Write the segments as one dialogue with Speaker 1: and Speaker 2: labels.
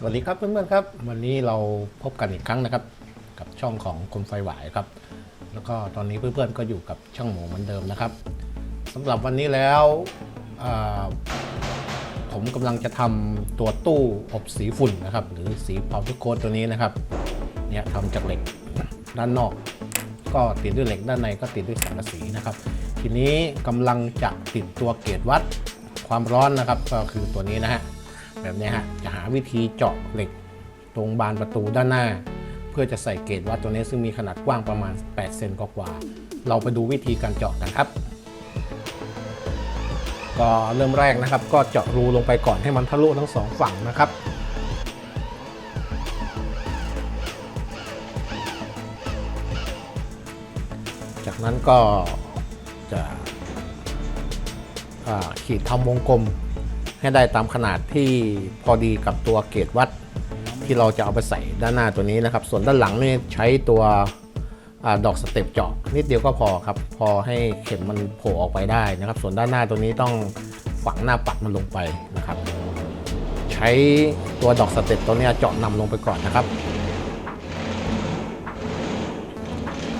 Speaker 1: สวัสดีครับเพื่อนๆครับ วันนี้เราพบกันอีกครั้งนะครับ กับช่องของคมไฟหวายครับ แล้วก็ตอนนี้เพื่อนๆก็อยู่กับช่างหมูเหมือนเดิมนะครับสำหรับวันนี้แล้วผมกำลังจะทำตัวตู้อบสีฝุ่นนะครับ หรือสีพาวทุกโคตตัวนี้นะครับเนี่ยทำจากเหล็กด้านนอก ก็ติดด้วยเหล็กด้านในก็ติดด้วยสังกะสีนะครับ ทีนี้กำลังจะติดตัวเกจวัดความร้อนนะครับ ก็คือตัวนี้นะฮะ แบบนี้ฮะจะหาวิธีเจาะเหล็ก ตรงบานประตูด้านหน้า เพื่อจะใส่เกจวัดตัวนี้ซึ่งมีขนาดกว้างประมาณ 8 เซนกว่าเราไปดูวิธีการเจาะกันครับ ก็เริ่มแรกนะครับ ก็เจาะรูลงไปก่อนให้มันทะลุทั้งสองฝั่งนะครับจากนั้นก็จะขีดทำวงกลม ให้ได้ตามขนาดที่พอดีกับตัวเกจวัด ที่เราจะเอาไปใส่ด้านหน้าตัวนี้นะครับ ส่วนด้านหลังนี่ใช้ตัวอาดอกสเต็ปเจาะนิดเดียวก็พอครับ พอให้เข็มมันโผล่ออกไปได้นะครับ ส่วนด้านหน้าตัวนี้ต้องฝังหน้าปัดมันลงไปนะครับ ใช้ตัวดอกสเต็ปตัวเนี้ยเจาะนำลงไปก่อนนะครับ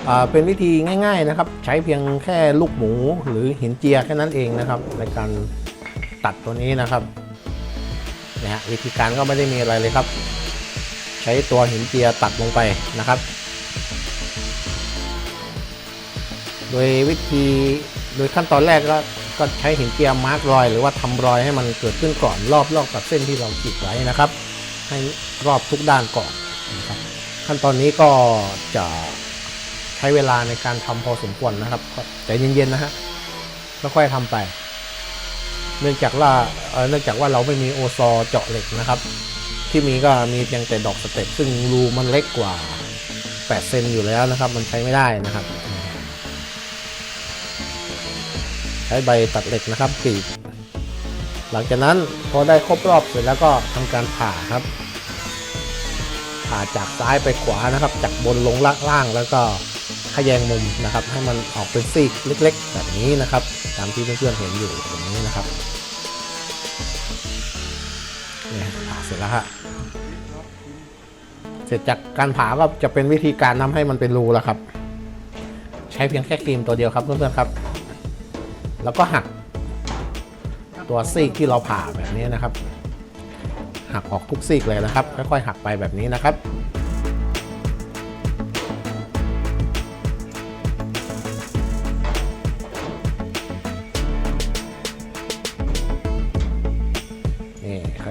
Speaker 1: อ่าเป็นวิธีง่าย ๆนะครับ ใช้เพียงแค่ลูกหมูหรือหินเจียแค่นั้นเองนะครับ ในการ ตัดตัวนี้นะครับนะฮะวิธีการก็ไม่ได้มีอะไรเลยครับ ใช้ตัวหินเจียตัดลงไปนะครับ โดยวิธีโดยขั้นตอนแรกก็ก็ใช้หินเจียมาร์กรอย หรือว่าทำรอยให้มันเกิดขึ้นก่อนรอบรอบกับเส้นที่เราขีดไว้นะครับ ให้รอบทุกด้านก่อนนะครับขั้นตอนนี้ก็จะใช้เวลาในการทำพอสมควรนะครับใจเย็นๆนะฮะค่อยๆทำไป เนื่องจากว่าเนื่องจากว่าเราไม่มีโอซอเจาะเหล็กนะครับ ที่มีก็มีเพียงแต่ดอกสเต็ปซึ่งรูมันเล็กกว่า 8 เซนอยู่แล้วนะครับ มันใช้ไม่ได้นะครับ ใช้ใบตัดเหล็กนะครับกรีดหลังจากนั้นพอได้ครบรอบเสร็จแล้วก็ทำการผ่าครับ ผ่าจากซ้ายไปขวานะครับ จากบนลงล่างแล้วก็ขยงมุมนะครับ ให้มันออกเป็นซีกเล็ก ๆ แบบนี้นะครับ ตามที่เพื่อนๆเห็นอยู่ตรงนี้นะครับ นี่ฮะผ่าเสร็จแล้วฮะเสร็จจากการผ่าก็จะเป็นวิธีการทำให้มันเป็นรูแล้วครับ ใช้เพียงแค่ครีมตัวเดียวครับเพื่อนๆครับ แล้วก็หัก ตัวซีกที่เราผ่าแบบนี้นะครับ หักออกทุกซีกเลยนะครับ ค่อยๆหักไปแบบนี้นะครับ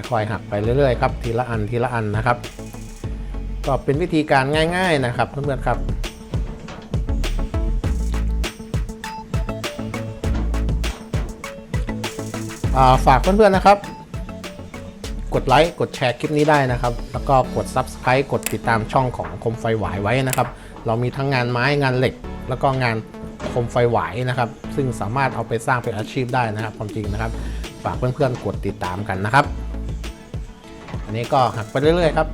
Speaker 1: ค่อยๆหักไปเรื่อยๆครับทีละอันทีละอันนะครับ ก็เป็นวิธีการง่าย ๆนะครับเพื่อนๆครับาฝากเพื่อนๆนะครับ กดไลค์กดแชร์คลิปนี้ได้นะครับ แล้วก็กด Subscribe กดติดตามช่องของคมไฟหวายไว้นะครับ เรามีทั้งงานไม้งานเหล็ก แล้วก็งานคมไฟหวายนะครับ ซึ่งสามารถเอาไปสร้างเป็นอาชีพได้นะครับความจริงนะครับ ฝากเพื่อนๆกดติดตามกันนะครับ อันนี้ก็หักไปเรื่อยๆครับ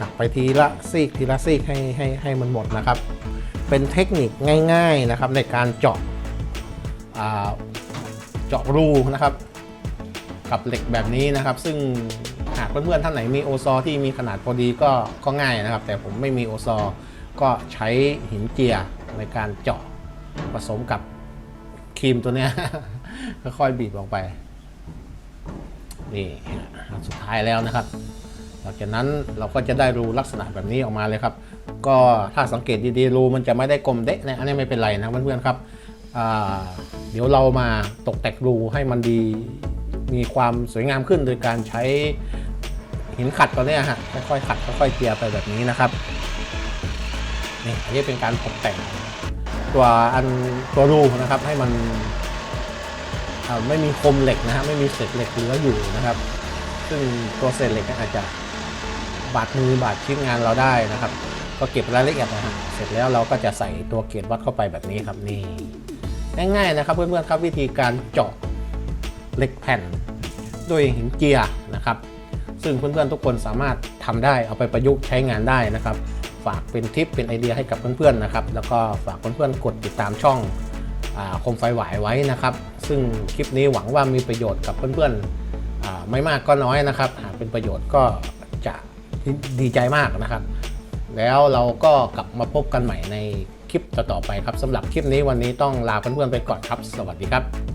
Speaker 1: หักไปทีละซีกทีละซีกให้ให้ให้มันหมดนะครับ เป็นเทคนิคง่าย ๆนะครับในการเจาะเจาะรูนะครับ กับเหล็กแบบนี้นะครับ ซึ่งหากเพื่อนๆท่านไหนมีโอซอที่มีขนาดพอดีก็ก็ง่ายนะครับ แต่ผมไม่มีโอซอก็ใช้หินเจียในการเจาะผสมกับครีมตัวเนี้ยค่อยๆบีบลงไป นี่อันสุดท้ายแล้วนะครับ หลังจากนั้นเราก็จะได้รูลักษณะแบบนี้ออกมาเลยครับ ก็ถ้าสังเกตดีๆรูมันจะไม่ได้กลมเดะนะอันนี้ไม่เป็นไรนะเพื่อนๆครับเดี๋ยวเรามาตกแต่งรูให้มันดีมีความสวยงามขึ้นโดยการใช้หินขัดตัวนี้ฮะค่อยๆขัดค่อยๆเจียไปแบบนี้นะครับนี่อันนี้เป็นการตกแต่งตัวอันตัวรูนะครับให้มัน ไม่มีคมเหล็กนะฮะไม่มีเศษเหล็กเหลืออยู่นะครับ ซึ่งตัวเศษเหล็กอาจจะบาดมือบาดชิ้นงานเราได้นะครับ ก็เก็บรายละเอียดนะฮะเสร็จแล้วเราก็จะใส่ตัวเกจวัดเข้าไปแบบนี้ครับนี่ง่ายๆนะครับเพื่อนๆครับวิธีการเจาะเหล็กแผ่นด้วยหินเจียนะครับ ซึ่งเพื่อนๆทุกคนสามารถทำได้เอาไปประยุกต์ใช้งานได้นะครับ ฝากเป็นทิปเป็นไอเดียให้กับเพื่อนๆนะครับ แล้วก็ฝากเพื่อนๆกดติดตามช่อง คมไฟหวายไว้นะครับ ซึ่งคลิปนี้หวังว่ามีประโยชน์กับเพื่อนๆไม่มากก็น้อยนะครับหากเป็นประโยชน์ก็จะดดีใจมากนะครับ แล้วเราก็กลับมาพบกันใหม่ในคลิปต่อๆไปครับสำหรับคลิปนี้วันนี้ต้องลาเพื่อนๆไปก่อนครับ สวัสดีครับ